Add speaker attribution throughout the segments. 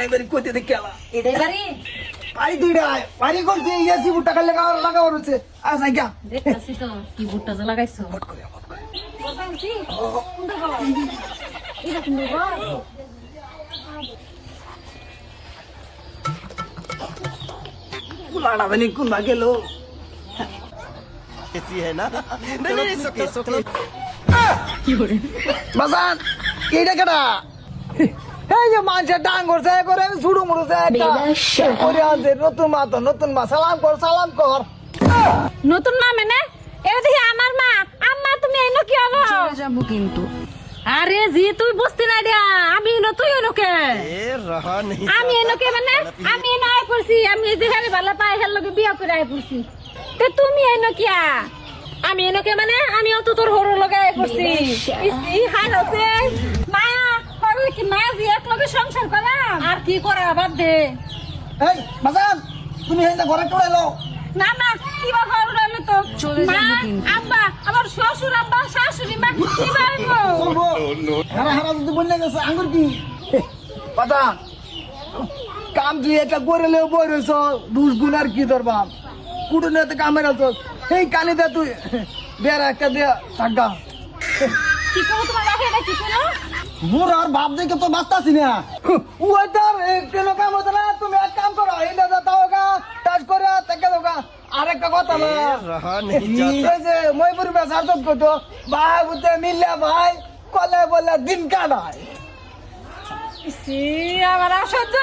Speaker 1: নাই বাড়ি কইতে দেখে আলা
Speaker 2: এটাই বাড়ি
Speaker 1: বাড়ি দুইটা বাড়ি করছি এসি বুটটা খালি লাগা লাগাবার হচ্ছে আস আইগা
Speaker 2: দেখতেছি তো কি ভুট্টা যে লাগাইছো
Speaker 1: ফট করে ফট করে
Speaker 2: বলছি কোনটা বলো এটা কোনটা বলো
Speaker 1: কুলাটা জানি কোন ভাগ গেল
Speaker 3: ऐसी है ना नहीं नहीं सोके सोके
Speaker 1: বাজান এইটা কেটা এই যে মানুষের ডাঙ্গর চায় করে নতুন মা তো নতুন মা সালাম কর সালাম কর।
Speaker 2: নতুন মা মানে? এ আমার মা। আম্মা তুমি এনো কি হলো?
Speaker 4: যাব কিন্তু।
Speaker 2: আরে জি তুই বুঝতে না দিয়া। আমি এনো তুই এনো কে? আমি এনো কে মানে? আমি এনো আই আমি যেখানে ভালো পাই হেল লগে বিয়া করে আই পড়ছি। তে তুমি এনো কিয়া? আমি এনো কে মানে? আমি অত তোর হরো লগে আই মা জি এক লগে সংসার করা আর কি করা বাদ দে?
Speaker 1: এই বাজান তুমি এই ঘরে চলে এলো?
Speaker 2: না না কি বা ঘর রইল তো?
Speaker 4: চলে
Speaker 2: মা। আব্বা আমার শ্বশুর আব্বা শাশুড়ি মা কি
Speaker 1: চলবো হারা হারা যদি বললে গেছে আঙ্গুর কি? বাজান কাম তুই একটা করে লেও বই রয়েছ দুষ গুণ আর কি তোর বাপ কুটুনে তো কামের আছো এই কানে দে তুই। বেড়া একটা দিয়ে থাকা
Speaker 2: কি করব তোমার বাপের নাকি করল
Speaker 1: মোর আর বাপ দেখে তো বাঁচতাছি না ওই তার কেন কাম হতো না তুমি এক কাম করো এই না যাতা হোক টাচ করে তাকে দোকা আরেকটা কথা না যে ময়পুর বেসার তো কতো ভাই বুতে মিল্লা ভাই কলে বলে দিন কাটায়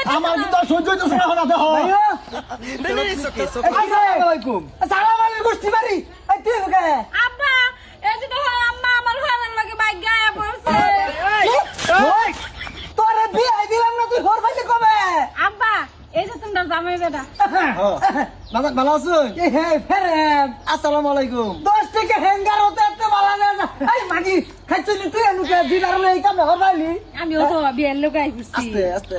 Speaker 2: আমার জামাই বেটা।
Speaker 1: দাদা ভালো আছো হ্যাঁ ফেরেন। আসসালামু আলাইকুম। দশ থেকে হ্যাঙ্গার হতে এত ভালো যায় না। এই মাগি খাইছো নি তুই? এনুকে দিদার নেই কাম ঘর পাইলি
Speaker 2: আমিও তো বিয়ের লোক আই পড়ছি
Speaker 1: আস্তে।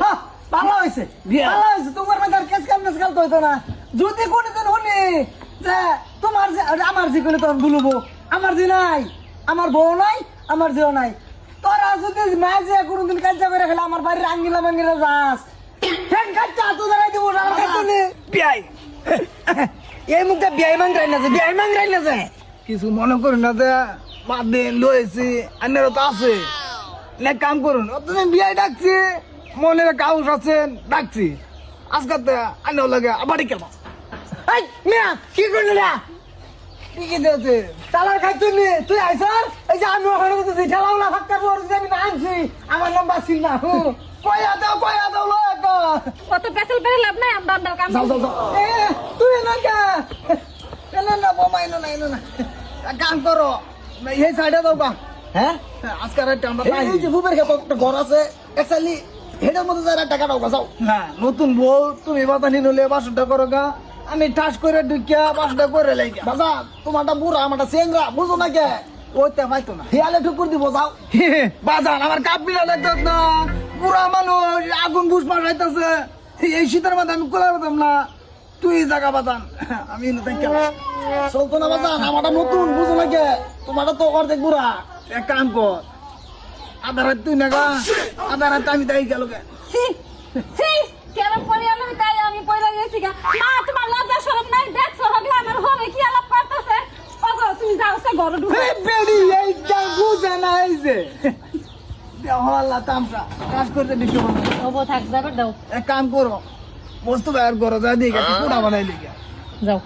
Speaker 1: ভালো হয়েছে ভালো হয়েছে তোমার কেস কাম মেস তো হইতো না। যদি কোনোদিন শুনি যে তোমার যে আমার যে কোনো তখন বলব আমার যে নাই আমার বউ নাই আমার যেও নাই। তোরা যদি মা যে কোনোদিন কাজ করে খেলে আমার বাড়ির আঙ্গিলা মাঙ্গিলা যাস। এই মুখটা বিয়াই মাংরাই না যে বিয়াই মাংরাই না যে কিছু মনে করি না যে বাদ দিন লয়েছি অন্যেরও তো আছে। কাম করুন। অতদিন বিয়াই ডাকছি মনের কাউস আছেন ডাকছি। আজকাল তো আনেও লাগে বাড়ি এই মিয়া কি করলি না কি কি দিয়েছে? তালার খাইছো নি তুই আইসার এই যে আমি ওখানে ঠেলাও না আমি না আনছি আমার নাম্বার ছিল না হু। কয়া দাও কয়া দাও
Speaker 2: কত পেছল পেরে লাভ নাই আমরা আমরা কাম
Speaker 1: যাও যাও যাও। এ তুই না কে? না না বোমা এনো না এনো না। এক কাম করো এই সাইডে দাও বা হ্যাঁ? আজকাল একটা আমরা এই যে বুবের কাছে একটা ঘর আছে একসালি হেডের মধ্যে যারা টাকা দাও যাও। না নতুন বউ তুমি বাতানি নলে বাসনটা করো গা। আমি ঠাস করে ঢুকিয়া বাসনটা করে লাই বাজা তোমারটা বুড়া আমারটা সেংরা বুঝো না কে? ওইটা পাইতো না। হিয়ালে ঠুকুর দিব যাও। বাজান আমার কাপিলা লাগতো না। বুড়া মানুষ আগুন বুস মারাইতেছে এই শীতের মধ্যে আমি কোলা পেতাম না। তুই জায়গা বাজান আমি চলতো না বাজান আমারটা নতুন বুঝো কে তোমারটা তো অর্ধেক বুড়া। এক কাম কর। আধা রাত তুই না গা আধা রাত আমি তাই গেল
Speaker 2: কেন পড়ে এলো তাই আমি পয়লা গেছি গা। মা তোমার লজ্জা শরম নাই দেখছ আমার হবে কি আলাপ করতেছে? তুমি যাও সে ঘরে ঢুকো।
Speaker 1: এই বেড়ি এই কাজ করতে দিতে পারব।
Speaker 2: থাক যাবে দাও।
Speaker 1: এক কাম করো। বস্তু বাইর করো যা দিয়ে গেছে পোড়া বানাই লিখে
Speaker 2: যাও।